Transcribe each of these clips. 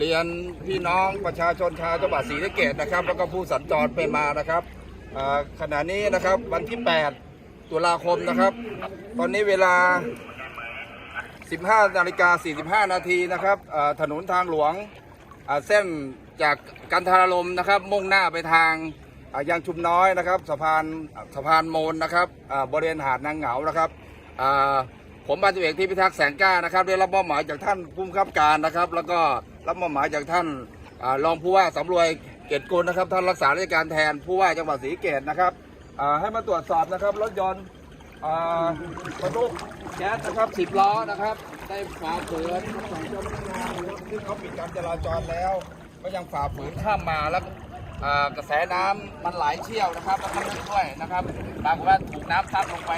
เรียนพี่น้องประชาชนชาวจังหวัดศรีสะเกษนะครับ แล้วก็ผู้สัญจรไปมานะครับขณะนี้นะครับวันที่ 8 ตุลาคมนะครับ ตอนนี้เวลา 15นาฬิกา45 นาทีนะครับถนนทางหลวงเส้นจากกันทารลมนะครับ มุ่งหน้าไปทางยางชุมน้อยนะครับสะพานสะพานโมนนะครับบริเวณหาดนางเหงานะครับ ผมพันตำรวจเอกที่พิทักษ์แสงกล้านะครับได้รับมอบหมายจากท่านผู้บังคับการนะครับ แล้วก็รับมอบหมายจากท่านรองผู้ว่าสำรวยเกตกุลนะครับท่านรักษาราชการแทนผู้ว่าจังหวัดศรีเกษนะครับให้มาตรวจสอบนะครับรถยนต์บรรทุกแก๊สนะครับสิบล้อนะครับ ได้ฝ่าฝืนคำสั่งเขาปิดการจราจรแล้ว ก็ยังฝ่าฝืนข้ามมาแล้วกระแสน้ำมันไหลเชี่ยวนะครับแล้วก็ลึกด้วยนะครับปรากฏว่าถูกน้ำซัดลงไป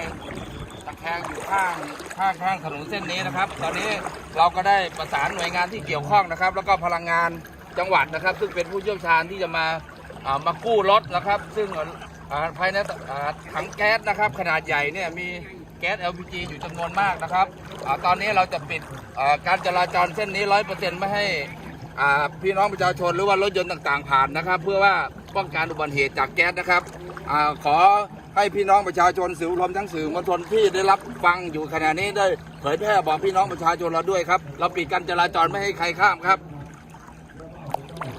ตะแคงอยู่ข้างข้างข้างถนนเส้นนี้นะครับ ตอนนี้เราก็ได้ประสานหน่วยงานที่เกี่ยวข้องนะครับ แล้วก็พลังงานจังหวัดนะครับ ซึ่งเป็นผู้เชี่ยวชาญที่จะมามากู้รถนะครับ ซึ่งภายในถังแก๊สนะครับ ขนาดใหญ่เนี่ยมีแก๊ส LPG อยู่จำนวนมากนะครับอตอนนี้เราจะปิดการจราจรเส้นนี้ร้อยเปอร์เซ็นต์ไม่ให้พี่น้องประชาชนหรือว่ารถยนต์ต่างๆ ผ่านนะครับ เพื่อว่าป้องกันอุบัติเหตุจากแก๊สนะครับอขอ ให้พี่น้องประชาชนสื่อรวมทั้งสื่อมวลชนที่ได้รับฟังอยู่ขณะนี้ได้เผยแพร่บอกพี่น้องประชาชนเราด้วยครับ เราปิดการจราจรไม่ให้ใครข้ามครับ